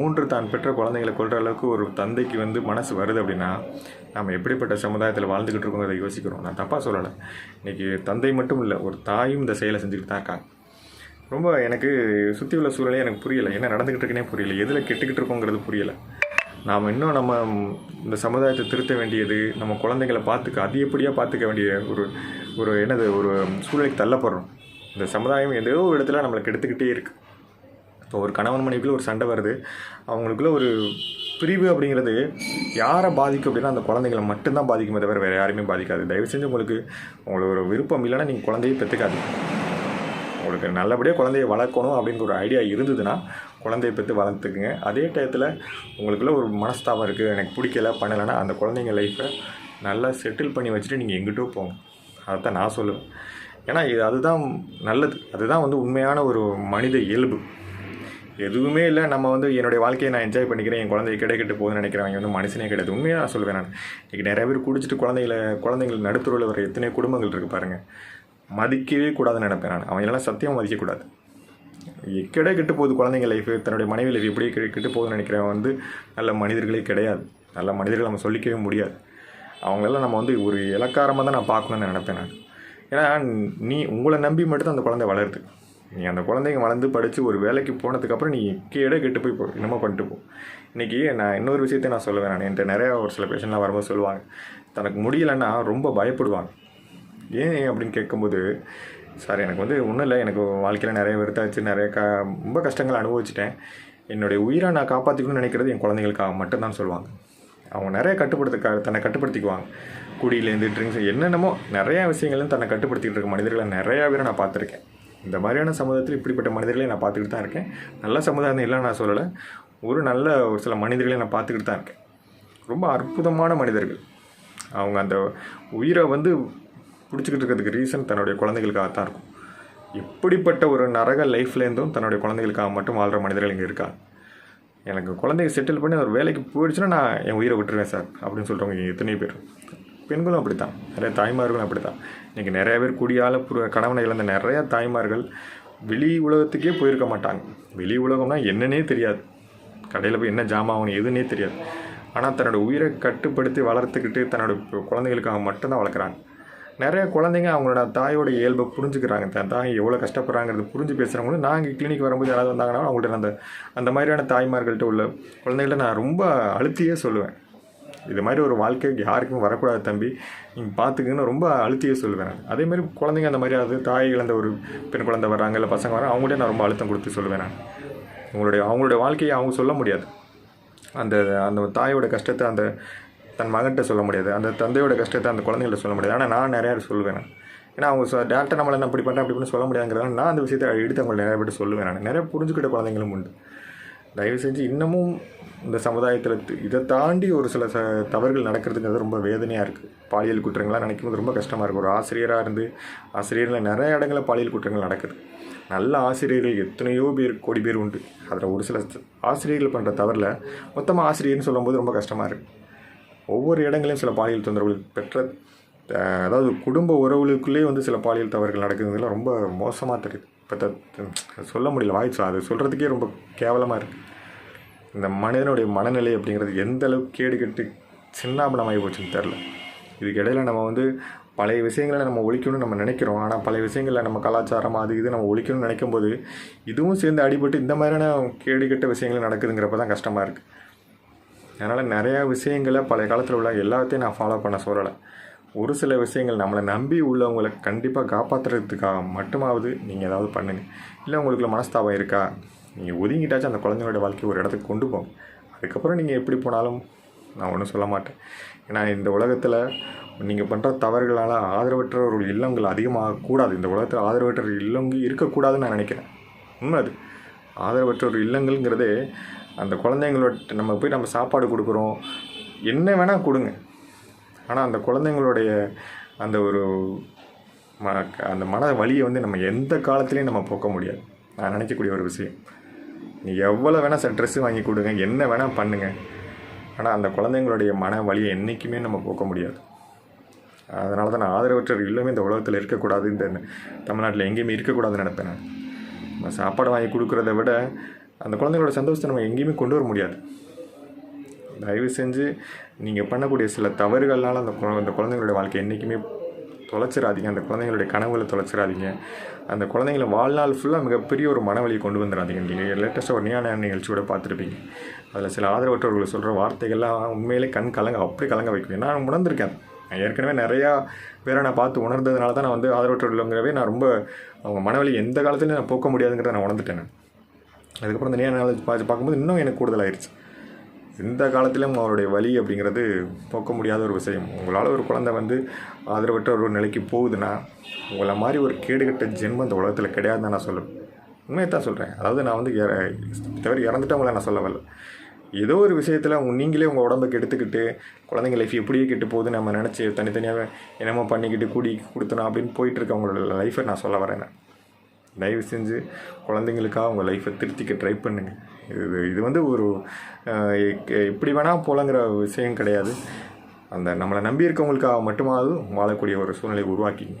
மூன்று தான் பெற்ற குழந்தைங்களை கொள்கிற அளவுக்கு ஒரு தந்தைக்கு வந்து மனசு வருது அப்படின்னா நம்ம எப்படிப்பட்ட சமுதாயத்தில் வாழ்ந்துக்கிட்டு இருக்கோங்கிறத யோசிக்கிறோம். நான் தப்பாக சொல்லலை. இன்றைக்கி தந்தை மட்டும் இல்லை ஒரு தாயும் இந்த செயலை செஞ்சுக்கிட்டு தான் இருக்காங்க. ரொம்ப எனக்கு சுற்றி உள்ள சூழலே எனக்கு புரியலை. என்ன நடந்துக்கிட்டு இருக்குன்னே புரியல. எதில் கெட்டுக்கிட்டு இருக்கோங்கிறது புரியலை. நாம் இன்னும் நம்ம இந்த சமுதாயத்தை திருத்த வேண்டியது நம்ம குழந்தைங்களை பார்த்துக்க அதிகப்படியாக பார்த்துக்க வேண்டிய ஒரு ஒரு என்னது ஒரு சூழலுக்கு தள்ளப்படுறோம். இந்த சமுதாயம் ஏதோ ஒரு இடத்துல நம்மளை கெடுத்துக்கிட்டே இருக்குது இப்போ ஒரு கணவன் மனைவிக்குள்ள ஒரு சண்டை வருது. அவங்களுக்குள்ள ஒரு பிரிவு அப்படிங்கிறது யாரை பாதிக்கும் அப்படின்னா அந்த குழந்தைங்களை மட்டும்தான் பாதிக்குமே தவிர வேறு யாருமே பாதிக்காது. தயவு செஞ்சு உங்களுக்கு உங்களுக்கு ஒரு விருப்பம் இல்லைன்னா நீங்கள் குழந்தையை பெற்றுக்காதீங்க உங்களுக்கு நல்லபடியாக குழந்தைய வளர்க்கணும் அப்படிங்கிற ஒரு ஐடியா இருந்ததுன்னா குழந்தைய பெற்று வளர்த்துக்குங்க. அதே டயத்தில் உங்களுக்குள்ள ஒரு மனஸ்தாபம் இருக்குது எனக்கு பிடிக்கல பண்ணலைன்னா அந்த குழந்தைங்க லைஃப்பை நல்லா செட்டில் பண்ணி வச்சுட்டு நீங்கள் எங்கிட்டோ போங்க. அதைத்தான் நான் சொல்லுவேன். ஏன்னா இது அதுதான் நல்லது. அதுதான் வந்து உண்மையான ஒரு மனித இயல்பு. எதுவுமே இல்லை. நம்ம வந்து என்னுடைய வாழ்க்கையை நான் என்ஜாய் பண்ணிக்கிறேன். என் குழந்தை கிடைக்கிட்டு போகுதுன்னு நினைக்கிறவங்க வந்து மனுஷனே கிடையாது. உண்மையாக நான் சொல்லுவேன் நான். இன்றைக்கி நிறைய பேர் குடிச்சிட்டு குழந்தைகளை குழந்தைகள் நடுத்துறையில் வர எத்தனை குடும்பங்கள் இருக்குது பாருங்கள் மதிக்கவே கூடாதுன்னு நினைப்பேன் நான். அவங்களெல்லாம் சத்தியம் மதிக்கக்கூடாது. எக்கடே கெட்டு போகுது குழந்தைங்க லைஃப் தன்னுடைய மனைவி லைஃப் எப்படி கெ- கெட்டு போகுதுன்னு நினைக்கிறவன் வந்து நல்ல மனிதர்களே கிடையாது. நல்ல மனிதர்கள் நம்ம சொல்லிக்கவே முடியாது. அவங்களெல்லாம் நம்ம வந்து ஒரு இலக்காரமாக தான் நான் பார்க்கணும்னு நினைப்பேன் நான். ஏன்னா நீ உங்களை நம்பி மட்டும்தான் அந்த குழந்தை வளருது. நீ அந்த குழந்தைங்க வளர்ந்து படித்து ஒரு வேலைக்கு போனதுக்கப்புறம் நீ கீழே கெட்டு போய் போ. என்னமோ பண்ணிட்டு போ. இன்றைக்கி நான் இன்னொரு விஷயத்தை நான் சொல்லுவேன் நான் என்கிட்ட நிறையா ஒரு சில பேஷன்லாம் வரும்போது சொல்லுவாங்க. தனக்கு முடியலைன்னா ரொம்ப பயப்படுவாங்க. ஏன் அப்படின்னு கேட்கும்போது சார் எனக்கு வந்து ஒன்றும் இல்லை. எனக்கு வாழ்க்கையில் நிறைய வெறுத்தாச்சு. நிறைய க ரொம்ப கஷ்டங்கள் அனுபவிச்சிட்டேன். என்னுடைய உயிரை நான் காப்பாற்றிக்கணும்னு நினைக்கிறது என் குழந்தைங்களுக்காக மட்டும்தான் சொல்லுவாங்க. அவங்க நிறைய கட்டுப்படுத்த தன்னை கட்டுப்படுத்திக்குவாங்க. குடியிலேருந்து ட்ரிங்க்ஸ் என்னென்னமோ நிறையா விஷயங்கள்லாம் தன்னை கட்டுப்படுத்திக்கிட்டு இருக்க மனிதர்களை நிறையா பேரை நான் பார்த்துருக்கேன். இந்த மாதிரியான சமுதாயத்தில் இப்படிப்பட்ட மனிதர்களை நான் பார்த்துக்கிட்டு தான் இருக்கேன். நல்ல சமுதாயம் இல்லை நான் சொல்லலை. ஒரு நல்ல ஒரு சில மனிதர்களை நான் பார்த்துக்கிட்டு தான் இருக்கேன். ரொம்ப அற்புதமான மனிதர்கள். அவங்க அந்த உயிரை வந்து பிடிச்சிக்கிட்டு இருக்கிறதுக்கு ரீசன் தன்னுடைய குழந்தைகளுக்காக தான் இருக்கும். எப்படிப்பட்ட ஒரு நரக லைஃப்லேருந்தும் தன்னுடைய குழந்தைகளுக்காக மட்டும் வாழ்கிற மனிதர்கள் இங்கே இருக்காங்க. எனக்கு குழந்தைங்க செட்டில் பண்ணி ஒரு வேலைக்கு போயிடுச்சுன்னா நான் என் உயிரை விட்டுருவேன் சார் அப்படின்னு சொல்கிறவங்க எத்தனை பேர். பெண்களும் அப்படி தான் நிறைய தாய்மார்களும் அப்படி தான் இன்றைக்கி நிறைய பேர் குடியால் புற கணவனை இழந்த நிறைய தாய்மார்கள் வெளி உலகத்துக்கே போயிருக்க மாட்டாங்க. வெளி உலகம்னா என்னன்னே தெரியாது. கடையில் போய் என்ன ஜாமான் ஆகணும் எதுன்னே தெரியாது. ஆனால் தன்னோட உயிரை கட்டுப்படுத்தி வளர்த்துக்கிட்டு தன்னோட குழந்தைகளுக்காக மட்டும்தான் வளர்க்குறாங்க. நிறைய குழந்தைங்க அவங்களோட தாயோட இயல்பை புரிஞ்சுக்கிறாங்க. தன் தாய் எவ்வளோ கஷ்டப்படுறாங்கிறது புரிஞ்சு பேசுகிறவங்களும் நாங்கள் இங்கே கிளினிக் வரும்போது யாராவது வந்தாங்கன்னா அவங்கள்ட்ட அந்த அந்த மாதிரியான தாய்மார்கள்ட்ட உள்ள குழந்தைகள்ட்ட நான் ரொம்ப அழுத்தியே சொல்லுவேன். இது மாதிரி ஒரு வாழ்க்கைக்கு யாருக்கும் வரக்கூடாது தம்பி. நீங்கள் பார்த்துக்குன்னு ரொம்ப அழுத்தியே சொல்லுவேன் நான். அதே மாதிரி குழந்தைங்க அந்த மாதிரி அது தாய் இழந்த ஒரு பெண் குழந்தை வர்றாங்க இல்லை பசங்க வராங்க அவங்கள்ட்ட நான் ரொம்ப அழுத்தம் கொடுத்து சொல்லுவேன் நான். உங்களுடைய அவங்களுடைய வாழ்க்கையை அவங்க சொல்ல முடியாது. அந்த அந்த தாயோட கஷ்டத்தை அந்த தன் மகன்கிட்ட சொல்ல முடியாது. அந்த தந்தையோட கஷ்டத்தை அந்த குழந்தைகள்ட்ட சொல்ல முடியாது. ஆனால் நான் நிறையா சொல்லுவேன் நான். ஏன்னா அவங்க சொ டேரக்டாக நம்மளை நான் இப்படி பண்ணுறேன் அப்படி பண்ண சொல்ல முடியாதுங்கிறதால நான் அந்த விஷயத்தை எடுத்து அவங்களை நிறைய பேர் சொல்லுவேன் நான். நிறைய புரிஞ்சுக்கிட்ட குழந்தைங்களும் உண்டு. தயவு செஞ்சு இன்னமும் இந்த சமுதாயத்தில் இதை தாண்டி ஒரு சில ச தவறுகள் நடக்கிறதுங்கிறது ரொம்ப வேதனையாக இருக்குது பாலியல் குற்றங்கள்லாம் நினைக்கும் போது ரொம்ப கஷ்டமாக இருக்குது ஒரு ஆசிரியராக இருந்து ஆசிரியரில் நிறைய இடங்களில் பாலியல் குற்றங்கள் நடக்குது. நல்ல ஆசிரியர்கள் எத்தனையோ பேர் கோடி பேர் உண்டு. அதில் ஒரு சில ஆசிரியர்கள் பண்ணுற தவறில் மொத்தமாக ஆசிரியர்னு சொல்லும்போது ரொம்ப கஷ்டமாக இருக்குது ஒவ்வொரு இடங்களையும் சில பாலியல் தொந்தரவுகள் பெற்ற அதாவது குடும்ப உறவுகளுக்குள்ளேயே வந்து சில பாலியல் தவறுகள் நடக்குதுலாம் ரொம்ப மோசமாக தெரியுது. இப்போ சொல்ல முடியல. வாய்ஸ் அது சொல்கிறதுக்கே ரொம்ப கேவலமாக இருக்குது இந்த மனிதனுடைய மனநிலை அப்படிங்கிறது எந்த அளவுக்கு கேடு கெட்டு சின்னாபனமாகி போச்சுன்னு தெரில இதுக்கு இடையில நம்ம வந்து பழைய விஷயங்களை நம்ம ஒழிக்கணும்னு நம்ம நினைக்கிறோம். ஆனால் பழைய விஷயங்களில் நம்ம கலாச்சாரம் அது இது நம்ம ஒழிக்கணும்னு நினைக்கும் போது இதுவும் சேர்ந்து அடிபட்டு இந்த மாதிரியான கேடு கெட்ட விஷயங்கள் நடக்குதுங்கிறப்ப தான் கஷ்டமாக இருக்குது அதனால் நிறையா விஷயங்களை பழைய காலத்தில் உள்ள எல்லாத்தையும் நான் ஃபாலோ பண்ண சொல்லலை. ஒரு சில விஷயங்கள் நம்மளை நம்பி உள்ளவங்களை கண்டிப்பாக காப்பாற்றுறதுக்காக மட்டுமாவது நீங்கள் ஏதாவது பண்ணுங்கள் இல்லை உங்களுக்குள்ள மனஸ்தாபம் இருக்கா? நீங்கள் ஒதுங்கிட்டாச்சும் அந்த குழந்தைங்களோட வாழ்க்கையை ஒரு இடத்துக்கு கொண்டு போங்க. அதுக்கப்புறம் நீங்கள் எப்படி போனாலும் நான் ஒன்றும் சொல்ல மாட்டேன். ஏன்னா இந்த உலகத்தில் நீங்கள் பண்ணுற தவறுகளால் ஆதரவற்றவர்கள் இல்லங்கள் அதிகமாக கூடாது. இந்த உலகத்தில் ஆதரவற்ற இல்லங்கள் இருக்கக்கூடாதுன்னு நான் நினைக்கிறேன். உண்மை அது. ஆதரவற்ற ஒரு இல்லங்கள்ங்கிறதே அந்த குழந்தைங்களோட நம்ம போய் நம்ம சாப்பாடு கொடுக்குறோம். என்ன வேணால் கொடுங்க. ஆனால் அந்த குழந்தைங்களுடைய அந்த ஒரு ம அந்த மன வழியை வந்து நம்ம எந்த காலத்துலேயும் நம்ம போக்க முடியாது. நான் நினைக்கக்கூடிய ஒரு விஷயம். நீ எவ்வளோ வேணால் சார் ட்ரெஸ்ஸு வாங்கி கொடுங்க என்ன வேணால் பண்ணுங்கள் ஆனால் அந்த குழந்தைங்களுடைய மன வலியை என்றைக்குமே நம்ம போக்க முடியாது. அதனால தான் நான் ஆதரவற்றோர் இல்லமே இந்த உலகத்தில் இருக்கக்கூடாது இந்த தமிழ்நாட்டில் எங்கேயுமே இருக்கக்கூடாதுன்னு நினைப்பேன் நான். நம்ம சாப்பாடு வாங்கி கொடுக்குறத விட அந்த குழந்தைங்களோட சந்தோஷத்தை நம்ம எங்கேயுமே கொண்டு வர முடியாது. தயவு செஞ்சு நீங்கள் பண்ணக்கூடிய சில தவறுகள்னால அந்த குழ- அந்த குழந்தைங்களுடைய வாழ்க்கை என்றைக்குமே தொலைச்சிடாதீங்க. அந்த குழந்தைங்களுடைய கனவுகளை தொலைச்சிடாதீங்க. அந்த குழந்தைங்கள வாழ்நாள் ஃபுல்லாக மிகப்பெரிய ஒரு மனவழியை கொண்டு வந்துடாதீங்க. நீங்கள் லேட்டஸ்ட்டாக ஒரு நியான நிகழ்ச்சியோட பார்த்துருப்பீங்க. அதில் சில ஆதரவற்றவர்கள் சொல்கிற வார்த்தைகள்லாம் உண்மையிலே கண் கலங்க அப்படி கலங்க வைக்கும். நான் உணர்ந்திருக்கேன். நான் ஏற்கனவே நிறையா பேரை நான் பார்த்து உணர்ந்ததுனால தான் நான் வந்து ஆதரவற்றவர்கள்ங்கிறவே நான் ரொம்ப அவங்க மனவழி எந்த காலத்துலையும் நான் போக்க முடியாதுங்கிறத நான் உணர்ந்துட்டேன் அதுக்கப்புறம் இந்த நேர பார்த்து பார்க்கும்போது இன்னும் எனக்கு கூடுதலாயிருச்சு. எந்த காலத்திலும் அவருடைய வலி அப்படிங்கிறது போக்க முடியாத ஒரு விஷயம். உங்களால் ஒரு குழந்தை வந்து ஆதரவற்ற ஒரு நிலைக்கு போகுதுன்னா உங்களை மாதிரி ஒரு கேடுகட்ட ஜென்மம் இந்த உலகத்தில் கிடையாதுன்னு நான் சொல்லுவேன் உண்மையை தான் சொல்கிறேன் அதாவது நான் வந்து தவிர இறந்துட்டவங்கள நான் சொல்ல வரல. ஏதோ ஒரு விஷயத்தில் உங்க நீங்களே உங்கள் உடம்பை கெடுத்துக்கிட்டு குழந்தைங்க லைஃப் எப்படியே கெட்டு போகுது நம்ம நினச்சி தனித்தனியாக என்னமோ பண்ணிக்கிட்டு கூடி கொடுத்தணும் அப்படின்னு போயிட்டு இருக்கவங்களோட லைஃப்பை நான் சொல்ல வரேன் நான். தயவு செஞ்சு குழந்தைங்களுக்காக உங்கள் லைஃப்பை திருத்திக்க ட்ரை பண்ணுங்கள் இது இது வந்து ஒரு எ- எப்படி வேணால் போலங்கிற விஷயம் கிடையாது. அந்த நம்மளை நம்பி இருக்கவங்களுக்காக மட்டுமாவது வாழக்கூடிய ஒரு சூழ்நிலை உருவாக்கிங்க